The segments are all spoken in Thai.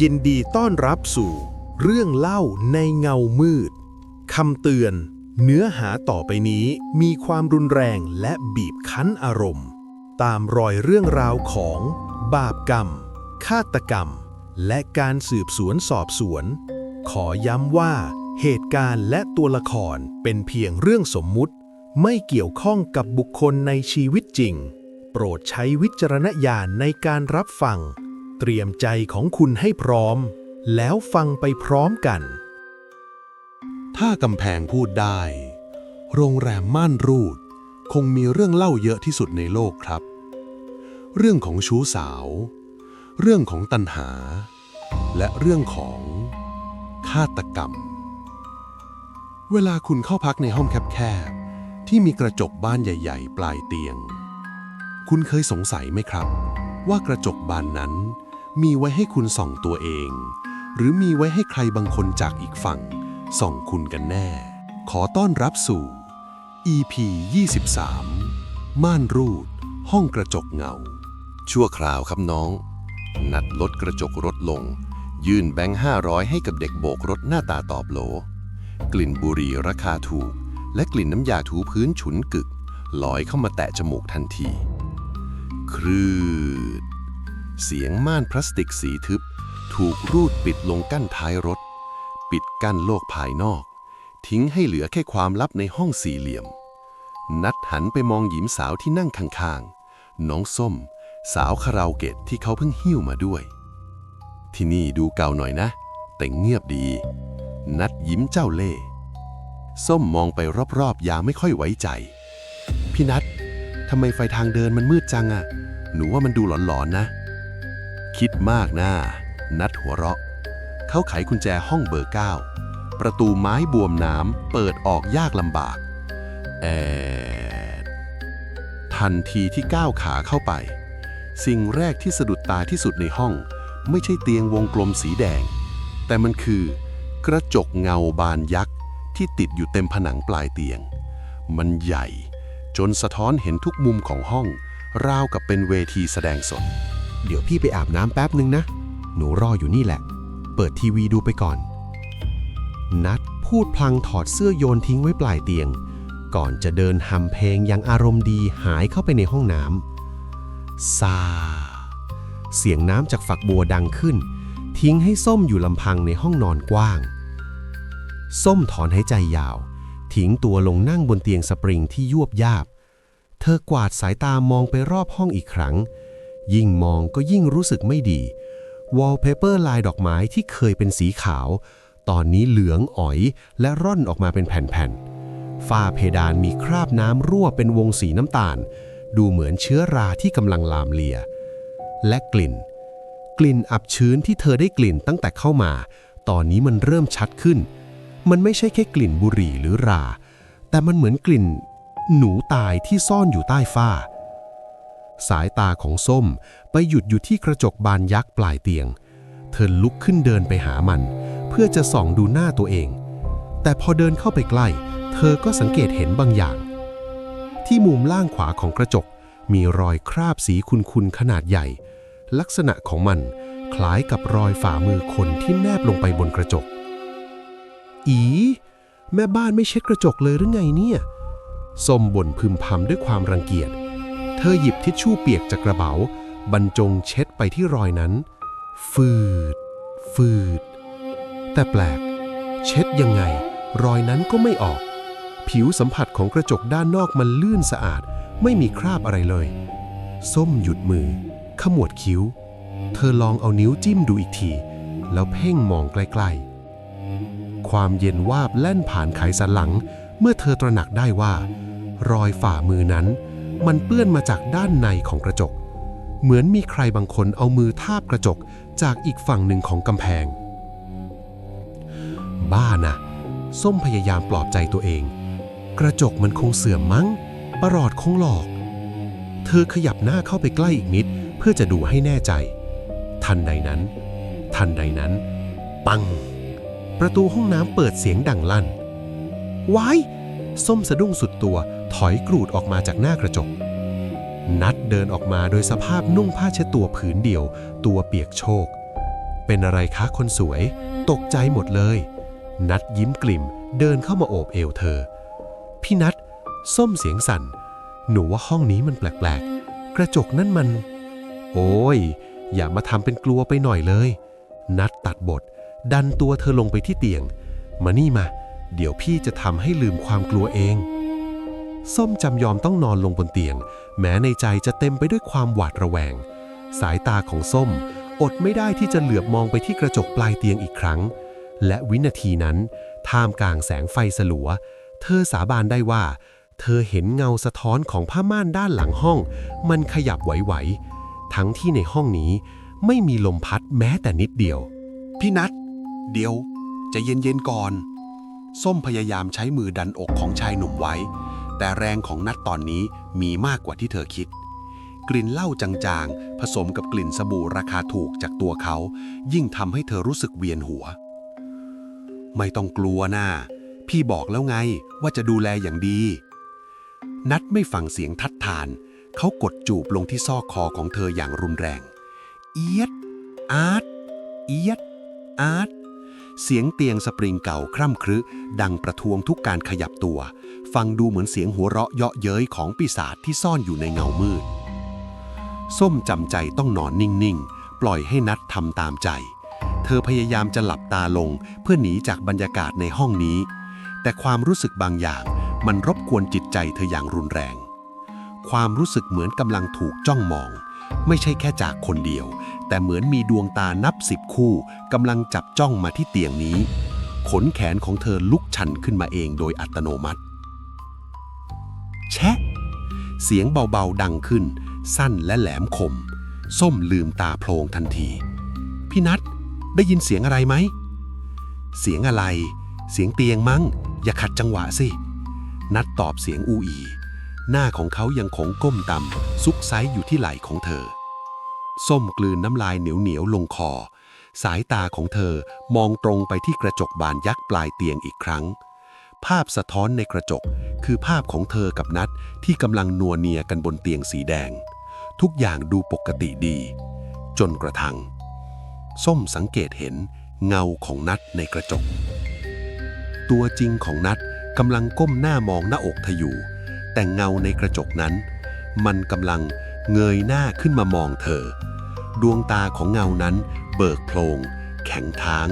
ยินดีต้อนรับสู่ เรื่องเล่าในเงามืดคำเตือน เนื้อหาต่อไปนี้มีความรุนแรงและบีบคั้นอารมณ์ ตามรอยเรื่องราวของ บาปกรรม ฆาตกรรม และการสืบสวนสอบสวน ขอย้ำว่า เหตุการณ์และตัวละครเป็นเพียงเรื่องสมมุติ ไม่เกี่ยวข้องกับบุคคลในชีวิตจริง โปรดใช้วิจารณญาณในการรับฟัง เตรียมใจของคุณให้พร้อม แล้วฟังไปพร้อมกัน ถ้ากำแพงพูดได้ โรงแรมม่านรูด คงมีเรื่องเล่าเยอะที่สุดในโลกครับ เรื่องของชู้สาว เรื่องของตัณหา และเรื่องของฆาตกรรม เวลาคุณเข้าพักในห้องแคบๆ ที่มีกระจกบ้านใหญ่ ๆ ปลายเตียง คุณเคยสงสัยไหมครับ ว่ากระจกบานนั้น มีไว้ให้คุณส่องตัวเอง หรือมีไว้ให้ใครบางคนจากอีกฝั่ง ส่องคุณกันแน่ ขอต้อนรับสู่ EP 23 ม่านรูด ห้องกระจกเงา ชั่วคราวครับน้อง นัดลดกระจกรถลง ยื่นแบงค์500 ให้กับเด็กโบกรถหน้าตาตอบโหล กลิ่นบุหรี่ราคาถูก และกลิ่นน้ำยาถูพื้นฉุนกึกลอยเข้ามาแตะจมูกทันที ครืด เสียงม่านพลาสติกสีทึบ ถูกรูดปิดลงกั้นท้ายรถ ปิดกั้นโลกภายนอก ทิ้งให้เหลือแค่ความลับในห้องสี่เหลี่ยม นัดหันไปมองหญิงสาวที่นั่งข้างๆ น้องส้ม สาวคาราโอเกะที่เขาเพิ่งหิ้วมาด้วย ที่นี่ดูเก่าหน่อยนะ แต่เงียบดี นัดยิ้มเจ้าเล่ส้มมองไปรอบๆอย่างไม่ค่อยไว้ใจ พี่นัดทำไมไฟทางเดินมันมืดจังอะหนูว่ามันดูหลอนๆนะ คิดมากนะนัดหัวเราะ เขาไขกุญแจห้องเบอร์เก้าประตูไม้บวมน้ำเปิดออกยากลำบากแอดทันทีที่ก้าวขาเข้าไป สิ่งแรกที่สะดุดตาที่สุดในห้อง ไม่ใช่เตียงวงกลมสีแดง แต่มันคือกระจกเงาบานยักษ์ที่ติดอยู่เต็มผนังปลายเตียง มันใหญ่จนสะท้อนเห็นทุกมุมของห้อง ราวกับเป็นเวทีแสดงสด เดี๋ยวพี่ไปอาบน้ำแป๊บนึงนะ หนูรออยู่นี่แหละ เปิดทีวีดูไปก่อน นัดพูดพลางถอดเสื้อโยนทิ้งไว้ปลายเตียง ก่อนจะเดินหำเพลงอยังอารมณ์ดีหายเข้าไปในห้องน้ำซา เสียงน้ำจากฝักบัวดังขึ้น ทิ้งให้ส้มอยู่ลำพังในห้องนอนกว้าง ส้มถอนหายใจยาว ทิ้งตัวลงนั่งบนเตียงสปริงที่ยวบยาบ เธอกวาดสายตามองไปรอบห้องอีกครั้ง ยิ่งมองก็ยิ่งรู้สึกไม่ดีวอลเปเปอร์ลายดอกไม้ที่เคยเป็นสีขาว ตอนนี้เหลืองอ๋อยและร่อนออกมาเป็นแผ่นๆฝ้าเพดานมีคราบน้ำรั่วเป็นวงสีน้ำตาล ดูเหมือนเชื้อราที่กำลังลามเลีย และกลิ่น กลิ่นอับชื้นที่เธอได้กลิ่นตั้งแต่เข้ามา ตอนนี้มันเริ่มชัดขึ้น มันไม่ใช่แค่กลิ่นบุหรี่หรือรา แต่มันเหมือนกลิ่น หนูตายที่ซ่อนอยู่ใต้ฝ้า สายตาของส้มไปหยุดอยู่ที่กระจกบานยักษ์ปลายเตียง เธอลุกขึ้นเดินไปหามัน เพื่อจะส่องดูหน้าตัวเอง แต่พอเดินเข้าไปใกล้ เธอก็สังเกตเห็นบางอย่าง ที่มุมล่างขวาของกระจกมีรอยคราบสีคุนๆขนาดใหญ่ ลักษณะของมันคล้ายกับรอยฝ่ามือคนที่แนบลงไปบนกระจก อี แม่บ้านไม่เช็ดกระจกเลยหรือไงเนี่ย ส้มบ่นพึมพำด้วยความรังเกียจ อหยิบทิชชู่เปียกจากกระเป๋าบรรจงเช็ดไปที่รอยนั้น ฟืด ฟืด แต่แปลก เช็ดยังไง รอยนั้นก็ไม่ออก ผิวสัมผัสของกระจกด้านนอกมันลื่นสะอาด ไม่มีคราบอะไรเลย ส้มหยุดมือ ขมวดคิ้ว เธอลองเอานิ้วจิ้มดูอีกที แล้วเพ่งมองใกล้ๆ ความเย็นวาบแล่นผ่านไขสันหลัง เมื่อเธอตระหนักได้ว่า รอยฝ่ามือนั้น มันเปื้อนมาจากด้านในของกระจก เหมือนมีใครบางคนเอามือทาบกระจกจากอีกฝั่งหนึ่งของกำแพง บ้านะส้มพยายามปลอบใจตัวเอง กระจกมันคงเสื่อมมั้ง ประหลอดคงหลอก เธอขยับหน้าเข้าไปใกล้อีกนิด เพื่อจะดูให้แน่ใจ ทันใดนั้น ทันใดนั้น ปัง ประตูห้องน้ำเปิดเสียงดังลั่นว้าย ส้มสะดุ้งสุดตัว ถอยกรูดออกมาจากหน้ากระจก นัดเดินออกมาโดยสภาพนุ่งผ้าเช็ดตัวผืนเดียว ตัวเปียกโชก เป็นอะไรคะคนสวย ตกใจหมดเลย นัดยิ้มกลิ่ม เดินเข้ามาโอบเอวเธอ พี่นัดส้มเสียงสั่น หนูว่าห้องนี้มันแปลกๆ กระจกนั่นมัน โอ้ย อย่ามาทำเป็นกลัวไปหน่อยเลย นัดตัดบท ดันตัวเธอลงไปที่เตียง มานี่มา เดี๋ยวพี่จะทำให้ลืมความกลัวเอง ส้มจำยอมต้องนอนลงบนเตียง แม้ในใจจะเต็มไปด้วยความหวาดระแวง สายตาของส้ม อดไม่ได้ที่จะเหลือบมองไปที่กระจกปลายเตียงอีกครั้ง และวินาทีนั้น ท่ามกลางแสงไฟสลัว เธอสาบานได้ว่า เธอเห็นเงาสะท้อนของผ้าม่านด้านหลังห้อง มันขยับไหวๆทั้งที่ในห้องนี้ ไม่มีลมพัดแม้แต่นิดเดียว พี่นัทเดี๋ยวจะเย็นๆก่อน ส้มพยายามใช้มือดันอกของชายหนุ่มไว้ แต่แรงของนัทตอนนี้มีมากกว่าที่เธอคิด กลิ่นเหล้าจางๆ ผสมกับกลิ่นสบู่ราคาถูกจากตัวเขา ยิ่งทำให้เธอรู้สึกเวียนหัว ไม่ต้องกลัวนะพี่บอกแล้วไงว่าจะดูแลอย่างดี นัทไม่ฟังเสียงทัดทาน เขากดจูบลงที่ซอกคอของเธออย่างรุนแรง เอียดอาร์ตเอียดอาร์ต เสียงเตียงสปริงเก่าคร่ำครึดังประท้วงทุกการขยับตัว ฟังดูเหมือนเสียงหัวเราะเยาะเย้ยของปีศาจที่ซ่อนอยู่ในเงามืด ส้มจำใจต้องนอนนิ่ง ๆ ปล่อยให้นัดทำตามใจ เธอพยายามจะหลับตาลงเพื่อหนีจากบรรยากาศในห้องนี้ แต่ความรู้สึกบางอย่างมันรบกวนจิตใจเธออย่างรุนแรง ความรู้สึกเหมือนกำลังถูกจ้องมอง ไม่ใช่แค่จากคนเดียว แต่เหมือนมีดวงตานับสิบคู่กำลังจับจ้องมาที่เตียงนี้ ขนแขนของเธอลุกชันขึ้นมาเองโดยอัตโนมัติ แชะ เสียงเบาๆดังขึ้น สั้นและแหลมคม ส้มลืมตาโพลงทันที พี่นัทได้ยินเสียงอะไรไหม เสียงอะไร เสียงเตียงมั้ง อย่าขัดจังหวะสิ นัดตอบเสียงอูอี หน้าของเขายังคงก้มต่ำซุกไซอยู่ที่ไหล่ของเธอ ส้มกลืนน้ำลายเหนียวเหนียวๆลงคอ สายตาของเธอมองตรงไปที่กระจกบานยักษ์ปลายเตียงอีกครั้ง ภาพสะท้อนในกระจกคือภาพของเธอกับนัดที่กำลังนัวเนียกันบนเตียงสีแดง ทุกอย่างดูปกติดี จนกระทั่งส้มสังเกตเห็นเงาของนัดในกระจก ตัวจริงของนัดกำลังก้มหน้ามองหน้าอกเธออยู่ แต่เงาในกระจกนั้น มันกำลัง เงยหน้าขึ้นมามองเธอ ดวงตาของเงานั้น เบิกโพลงแข็งท้าง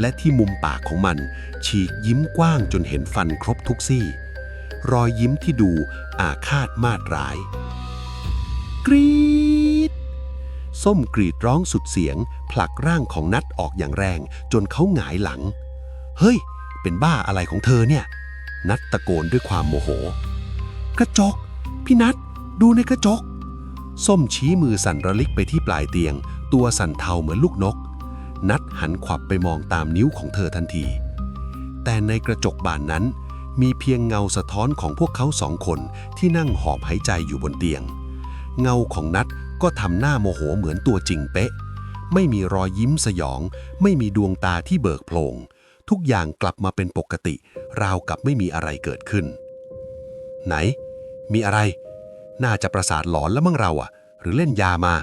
และที่มุมปากของมัน ฉีกยิ้มกว้างจนเห็นฟันครบทุกซี่ รอยยิ้มที่ดูอาฆาตมาดร้าย กรีดส้มกรีดร้องสุดเสียง ผลักร่างของนัดออกอย่างแรง จนเขาหงายหลัง เฮ้ย เป็นบ้าอะไรของเธอเนี่ย นัดตะโกนด้วยความโมโห กระจก พี่นัดดูในกระจก ส้มชี้มือสั่นระลิกไปที่ปลายเตียง ตัวสั่นเทาเหมือนลูกนก นัดหันขวับไปมองตามนิ้วของเธอทันที แต่ในกระจกบานนั้น มีเพียงเงาสะท้อนของพวกเขาสองคนที่นั่งหอบหายใจอยู่บนเตียง เงาของนัดก็ทำหน้าโมโหเหมือนตัวจริงเป๊ะ ไม่มีรอยยิ้มสยอง ไม่มีดวงตาที่เบิกโพลงทุกอย่างกลับมาเป็นปกติ ราวกับไม่มีอะไรเกิดขึ้น ไหน มีอะไร น่าจะประสาทหลอนแล้วมั้งเราอะหรือเล่นยามา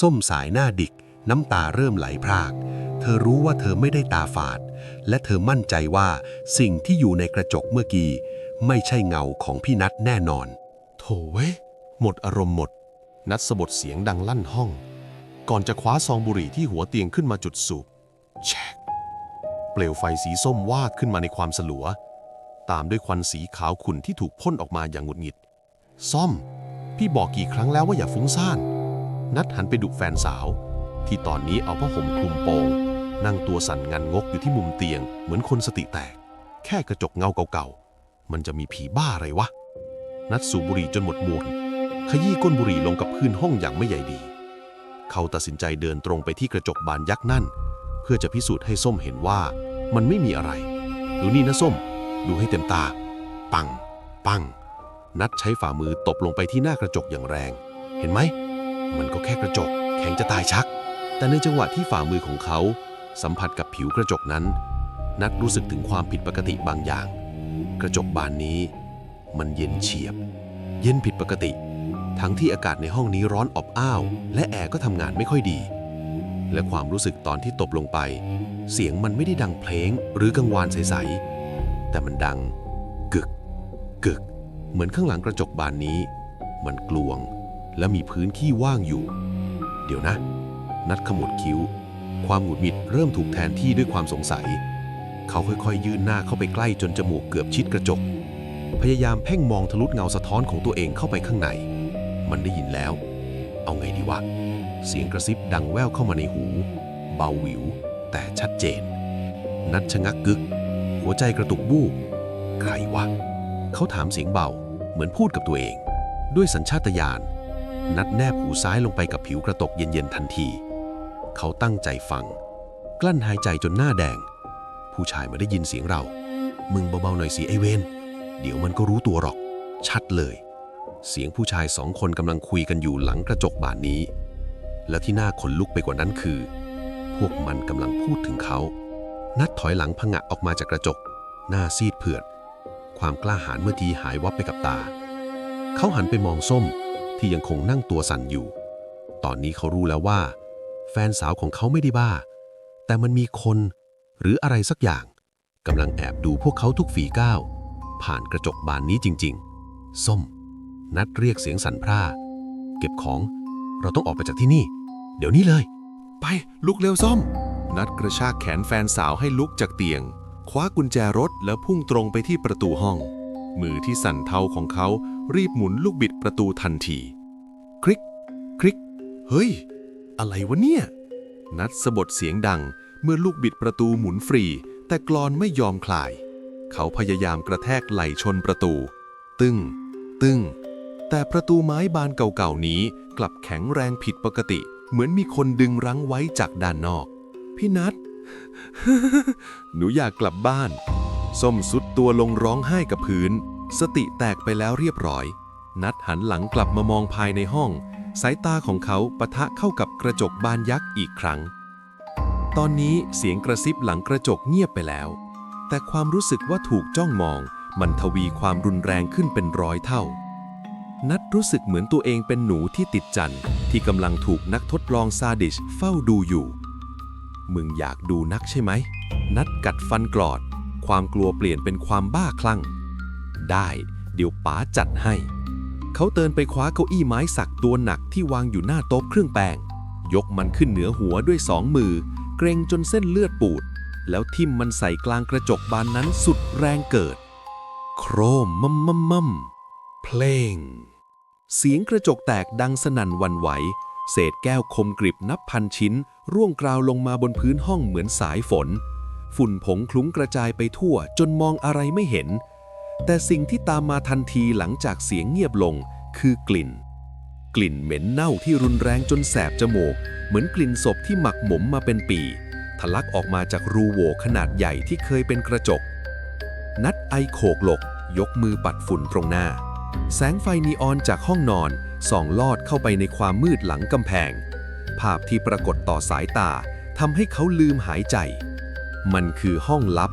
ส้มสายหน้าดิก น้ำตาเริ่มไหลพราก เธอรู้ว่าเธอไม่ได้ตาฝาด และเธอมั่นใจว่าสิ่งที่อยู่ในกระจกเมื่อกี้ ไม่ใช่เงาของพี่นัทแน่นอน โถเว้ยหมดอารมณ์หมด นัดสะบดเสียงดังลั่นห้อง ก่อนจะคว้าซองบุหรี่ที่หัวเตียงขึ้นมาจุดสูบแชกเปลวไฟสีส้มวาดขึ้นมาในความสลัว ตามด้วยควันสีขาวขุ่นที่ถูกพ่นออกมาอย่างหงุดหงิด ซ่อม พี่บอกกี่ครั้งแล้วว่าอย่าฟุ้งซ่าน นัดหันไปดุแฟนสาว ที่ตอนนี้เอาผ้าห่มคลุมโปง นั่งตัวสั่นงันงกอยู่ที่มุมเตียง เหมือนคนสติแตก แค่กระจกเงาเก่าๆ มันจะมีผีบ้าอะไรวะ นัดสูบบุหรี่จนหมดมวลขยี้ก้นบุหรี่ลงกับพื้นห้องอย่างไม่ใหญ่ดี เขาตัดสินใจเดินตรงไปที่กระจกบานยักษ์นั่น เพื่อจะพิสูจน์ให้ส้มเห็นว่ามันไม่มีอะไร ดูนี่นะส้ม ดูให้เต็มตา ปัง ปัง นัดใช้ฝ่ามือตบลงไปที่หน้ากระจกอย่างแรง เห็นไหม มันก็แค่กระจก แข็งจะตายชัก แต่ในจังหวะที่ฝ่ามือของเขา สัมผัสกับผิวกระจกนั้น นัดรู้สึกถึงความผิดปกติบางอย่าง กระจกบานนี้ มันเย็นเฉียบ เย็นผิดปกติ ทั้งที่อากาศในห้องนี้ร้อนอบอ้าว และแอร์ก็ทำงานไม่ค่อยดี และความรู้สึกตอนที่ตบลงไป เสียงมันไม่ได้ดังเพลงหรือกังวานใสๆแต่มันดัง กึก กึก เหมือนข้างหลังกระจกบานนี้ มันกลวงและมีพื้นที่ว่างอยู่ เดี๋ยวนะ นัดขมวดคิ้ว ความหงุดหงิดเริ่มถูกแทนที่ด้วยความสงสัย เขาค่อยๆยื่นหน้าเข้าไปใกล้จนจมูกเกือบชิดกระจก พยายามเพ่งมองทะลุเงาสะท้อนของตัวเองเข้าไปข้างใน มันได้ยินแล้ว เอาไงดีวะ เสียงกระซิบดังแว่วเข้ามาในหู เบาหวิว แต่ชัดเจน นัดชะงักกึก หัวใจกระตุกบูบใครวะ เขาถามเสียงเบา เหมือนพูดกับตัวเอง ด้วยสัญชาตญาณนัดแนบหูซ้ายลงไปกับผิวกระตกเย็นๆทันที เขาตั้งใจฟัง กลั้นหายใจจนหน้าแดง ผู้ชายมาได้ยินเสียงเรา มึงเบาๆหน่อยสิไอเวนเดี๋ยวมันก็รู้ตัวหรอก ชัดเลย เสียงผู้ชายสองคนกำลังคุยกันอยู่หลังกระจกบานนี้ และที่น่าขนลุกไปกว่านั้นคือ พวกมันกำลังพูดถึงเขา นัดถอยหลังผงะออกมาจากกระจก หน้าซีดเผือด ความกล้าหาญเมื่อทีหายวับไปกับตา เขาหันไปมองส้มที่ยังคงนั่งตัวสั่นอยู่ ตอนนี้เขารู้แล้วว่า แฟนสาวของเขาไม่ได้บ้า แต่มันมีคนหรืออะไรสักอย่างกำลังแอบดูพวกเขาทุกฝีก้าว ผ่านกระจกบานนี้จริง ๆ ส้ม นัดเรียกเสียงสั่นพร่า เก็บของเราต้องออกไปจากที่นี่ เดี๋ยวนี้เลย ไปลุกเร็วส้ม นัดกระชากแขนแฟนสาวให้ลุกจากเตียง คว้ากุญแจรถแล้วพุ่งตรงไปที่ประตูห้อง มือที่สั่นเทาของเขารีบหมุนลูกบิดประตูทันที คลิก คลิก เฮ้ย อะไรวะเนี่ย นัดสะบดเสียงดังเมื่อลูกบิดประตูหมุนฟรี แต่กรอนไม่ยอมคลาย เขาพยายามกระแทกไหล่ชนประตู ตึ้ง ตึ้ง แต่ประตูไม้บานเก่าๆนี้กลับแข็งแรงผิดปกติ เหมือนมีคนดึงรั้งไว้จากด้านนอก พี่นัท หนูอยากกลับบ้าน ส้มสุดตัวลงร้องไห้กับพื้น สติแตกไปแล้วเรียบร้อย นัดหันหลังกลับมามองภายในห้อง สายตาของเขาปะทะเข้ากับกระจกบานยักษ์อีกครั้ง ตอนนี้เสียงกระซิบหลังกระจกเงียบไปแล้ว แต่ความรู้สึกว่าถูกจ้องมอง มันทวีความรุนแรงขึ้นเป็นร้อยเท่า นัดรู้สึกเหมือนตัวเองเป็นหนูที่ติดจันทร์ที่กำลังถูกนักทดลองซาดิสเฝ้าดูอยู่ มึงอยากดูนักใช่ไหม นัดกัดฟันกรอด ความกลัวเปลี่ยนเป็นความบ้าคลั่ง ได้ เดี๋ยวป๋าจัดให้ เขาเตินไปคว้าเก้าอี้ไม้สักตัวหนักที่วางอยู่หน้าโต๊ะเครื่องแป้งยกมันขึ้นเหนือหัวด้วยสองมือ เกรงจนเส้นเลือดปูด แล้วทิ่มมันใส่กลางกระจกบานนั้นสุดแรงเกิด โครมมัมมัมมัมเพลง เสียงกระจกแตกดังสนั่นวันไหว เศษแก้วคมกริบนับพันชิ้น ร่วงกราวลงมาบนพื้นห้องเหมือนสายฝน ฝุ่นผงคลุ้งกระจายไปทั่วจนมองอะไรไม่เห็น แต่สิ่งที่ตามมาทันทีหลังจากเสียงเงียบลงคือกลิ่น กลิ่นเหม็นเน่าที่รุนแรงจนแสบจมูก เหมือนกลิ่นศพที่หมักหมมมาเป็นปีทะลักออกมาจากรูโหว่ขนาดใหญ่ที่เคยเป็นกระจก นัดไอโขกหลก ยกมือปัดฝุ่นตรงหน้า แสงไฟนีออนจากห้องนอนส่องลอดเข้าไปในความมืดหลังกำแพง ภาพที่ปรากฏต่อสายตาทำให้เขาลืมหายใจ มันคือห้องลับ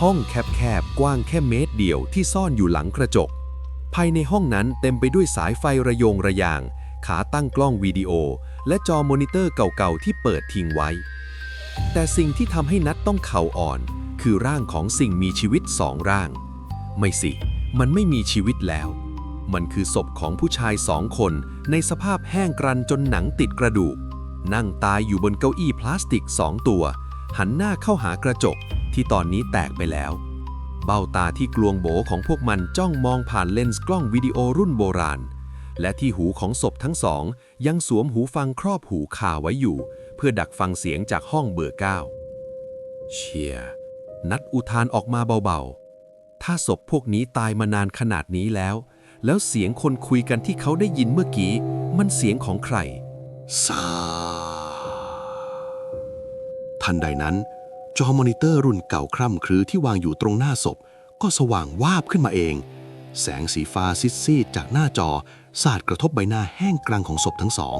ห้องแคบๆ กว้างแค่เมตรเดียวที่ซ่อนอยู่หลังกระจก ภายในห้องนั้นเต็มไปด้วยสายไฟระโยงระยาง ขาตั้งกล้องวิดีโอ และจอมอนิเตอร์เก่าๆ ที่เปิดทิ้งไว้ แต่สิ่งที่ทำให้นัดต้องเข่าอ่อน คือร่างของสิ่งมีชีวิตสองร่าง ไม่สิ มันไม่มีชีวิตแล้ว มันคือศพของผู้ชายสองคนในสภาพแห้งกรันจนหนังติดกระดูก นั่งตายอยู่บนเก้าอี้พลาสติกสองตัว หันหน้าเข้าหากระจกที่ตอนนี้แตกไปแล้ว เบ้าตาที่กลวงโบของพวกมันจ้องมองผ่านเลนส์กล้องวิดีโอรุ่นโบราณ และที่หูของศพทั้งสอง ยังสวมหูฟังครอบหูคาไว้อยู่ เพื่อดักฟังเสียงจากห้องเบอร์เก้าเชียร์นัดอุทานออกมาเบาๆ ถ้าศพพวกนี้ตายมานานขนาดนี้แล้ว แล้วเสียงคนคุยกันที่เขาได้ยินเมื่อกี้ มันเสียงของใครซา ทันใดนั้น จอมอนิเตอร์รุ่นเก่าคร่ำครือที่วางอยู่ตรงหน้าศพ ก็สว่างวาบขึ้นมาเอง แสงสีฟ้าซิดซีดจากหน้าจอ สาดกระทบใบหน้าแห้งกรังของศพทั้งสอง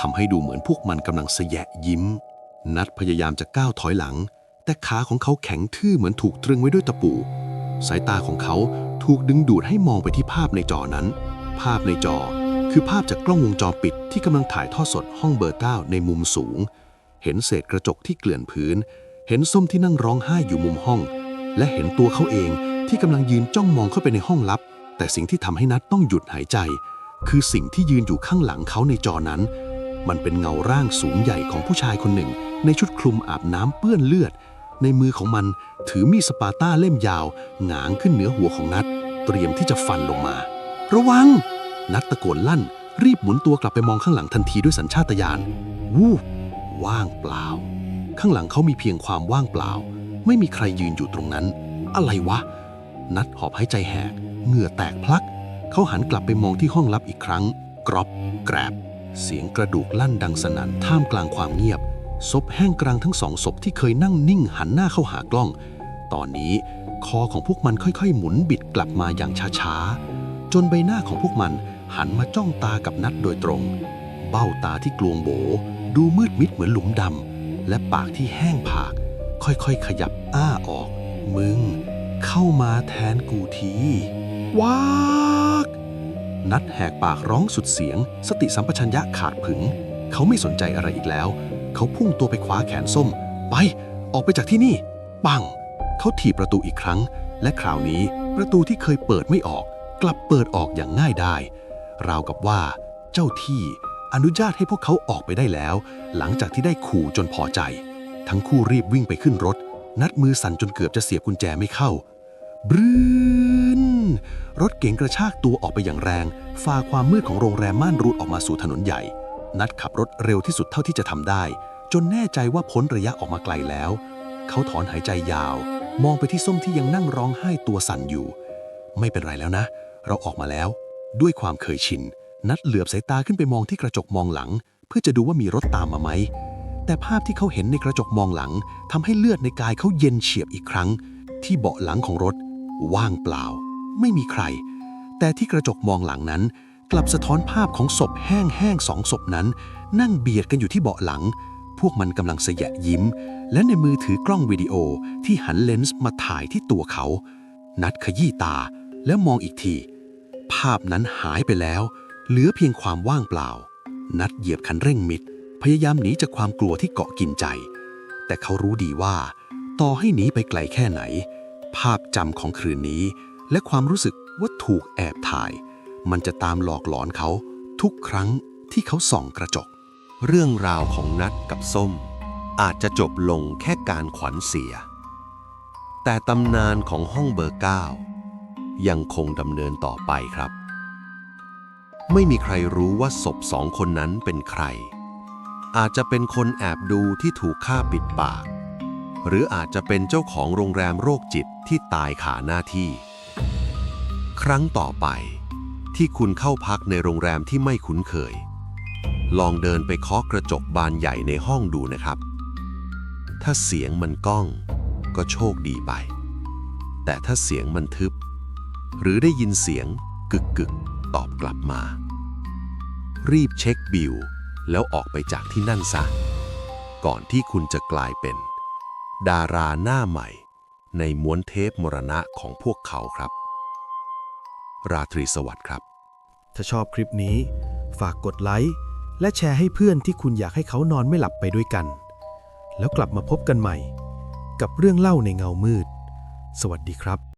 ทำให้ดูเหมือนพวกมันกำลังสแยะยิ้ม นัดพยายามจะก้าวถอยหลัง แต่ขาของเขาแข็งทื่อเหมือนถูกตรึงไว้ด้วยตะปู สายตาของเขาถูกดึงดูดให้มองไปที่ภาพในจอนั้น ภาพในจอคือภาพจากกล้องวงจรปิดที่กำลังถ่ายทอดสดห้องเบอร์เก้าในมุมสูง เห็นเศษกระจกที่เกลื่อนพื้น เห็นส้มที่นั่งร้องไห้อยู่มุมห้อง และเห็นตัวเขาเองที่กำลังยืนจ้องมองเข้าไปในห้องลับ แต่สิ่งที่ทำให้นัดต้องหยุดหายใจ คือสิ่งที่ยืนอยู่ข้างหลังเขาในจอนั้น มันเป็นเงาร่างสูงใหญ่ของผู้ชายคนหนึ่ง ในชุดคลุมอาบน้ำเปื้อนเลือด ในมือของมันถือมีดสปาต้าเล่มยาว หงางขึ้นเหนือหัวของนัด เตรียมที่จะฟันลงมา ระวัง นัดตะโกนลั่น รีบหมุนตัวกลับไปมองข้างหลังทันทีด้วยสัญชาตญาณวูบ ว่างเปล่า ข้างหลังเขามีเพียงความว่างเปล่า ไม่มีใครยืนอยู่ตรงนั้น อะไรวะ นัดหอบหายใจแหกเหงื่อแตกพลัก เขาหันกลับไปมองที่ห้องลับอีกครั้ง กรอบ แกรบ เสียงกระดูกลั่นดังสนั่นท่ามกลางความเงียบ ศพแห้งกลางทั้งสองศพที่เคยนั่งนิ่งหันหน้าเข้าหากล้อง ตอนนี้คอของพวกมันค่อยๆ หมุนบิดกลับมาอย่างช้าๆ จนใบหน้าของพวกมันหันมาจ้องตากับนัดโดยตรง เบ้าตาที่กลวงโบ ดูมืดมิดเหมือนหลุมดำ และปากที่แห้งผาก ค่อยๆ ขยับอ้าออก มึง เข้ามาแทนกูทีว้ากนัดแหกปากร้องสุดเสียง สติสัมปชัญญะขาดผึง เขาไม่สนใจอะไรอีกแล้ว เขาพุ่งตัวไปคว้าแขนส้ม ไป ออกไปจากที่นี่ ปัง เขาถีบประตูอีกครั้ง และคราวนี้ประตูที่เคยเปิดไม่ออก กลับเปิดออกอย่างง่ายได้ ราวกับว่า เจ้าที่ อนุญาตให้พวกเขาออกไปได้แล้ว หลังจากที่ได้ขู่จนพอใจ ทั้งคู่รีบวิ่งไปขึ้นรถ นัดมือสั่นจนเกือบจะเสียบกุญแจไม่เข้า บรืนรถเก๋งกระชากตัวออกไปอย่างแรงฝ่าความมืดของโรงแรมม่านรูดออกมาสู่ถนนใหญ่ นัดขับรถเร็วที่สุดเท่าที่จะทำได้ จนแน่ใจว่าพ้นระยะออกมาไกลแล้ว เขาถอนหายใจยาว มองไปที่ส้มที่ยังนั่งร้องไห้ตัวสั่นอยู่ ไม่เป็นไรแล้วนะ เราออกมาแล้ว ด้วยความเคยชิน นัดเหลือบสายตาขึ้นไปมองที่กระจกมองหลัง เพื่อจะดูว่ามีรถตามมาไหม แต่ภาพที่เขาเห็นในกระจกมองหลังทำให้เลือดในกายเขาเย็นเฉียบอีกครั้ง ที่เบาะหลังของรถ ว่างเปล่า ไม่มีใคร แต่ที่กระจกมองหลังนั้น กลับสะท้อนภาพของศพแห้งๆสองศพนั้น นั่งเบียดกันอยู่ที่เบาะหลัง พวกมันกำลังเสยะยิ้ม และในมือถือกล้องวิดีโอที่หันเลนส์มาถ่ายที่ตัวเขา นัดขยี้ตาแล้วมองอีกที ภาพนั้นหายไปแล้ว เหลือเพียงความว่างเปล่า นัดเหยียบคันเร่งมิด พยายามหนีจากความกลัวที่เกาะกินใจ แต่เขารู้ดีว่า ต่อให้หนีไปไกลแค่ไหน ภาพจำของคืนนี้ และความรู้สึกว่าถูกแอบถ่าย มันจะตามหลอกหลอนเขาทุกครั้งที่เขาส่องกระจก เรื่องราวของนัดกับส้ม อาจจะจบลงแค่การขวัญเสีย แต่ตำนานของห้องเบอร์เก้ายังคงดำเนินต่อไปครับ ไม่มีใครรู้ว่าศพสองคนนั้นเป็นใคร อาจจะเป็นคนแอบดูที่ถูกฆ่าปิดปาก หรืออาจจะเป็นเจ้าของโรงแรมโรคจิตที่ตายขาหน้าที่ ครั้งต่อไป ที่คุณเข้าพักในโรงแรมที่ไม่คุ้นเคย ลองเดินไปเคาะกระจกบานใหญ่ในห้องดูนะครับ ถ้าเสียงมันก้อง ก็โชคดีไป แต่ถ้าเสียงมันทึบ หรือได้ยินเสียงกึกกึก ตอบกลับมา รีบเช็คบิลแล้วออกไปจากที่นั่นซะ ก่อนที่คุณจะกลายเป็น ดาราหน้าใหม่ ในม้วนเทปมรณะของพวกเขาครับ ราตรีสวัสดิ์ครับ ถ้าชอบคลิปนี้ ฝากกดไลค์และแชร์ให้เพื่อนที่คุณอยากให้เขานอนไม่หลับไปด้วยกัน แล้วกลับมาพบกันใหม่ กับเรื่องเล่าในเงามืด สวัสดีครับ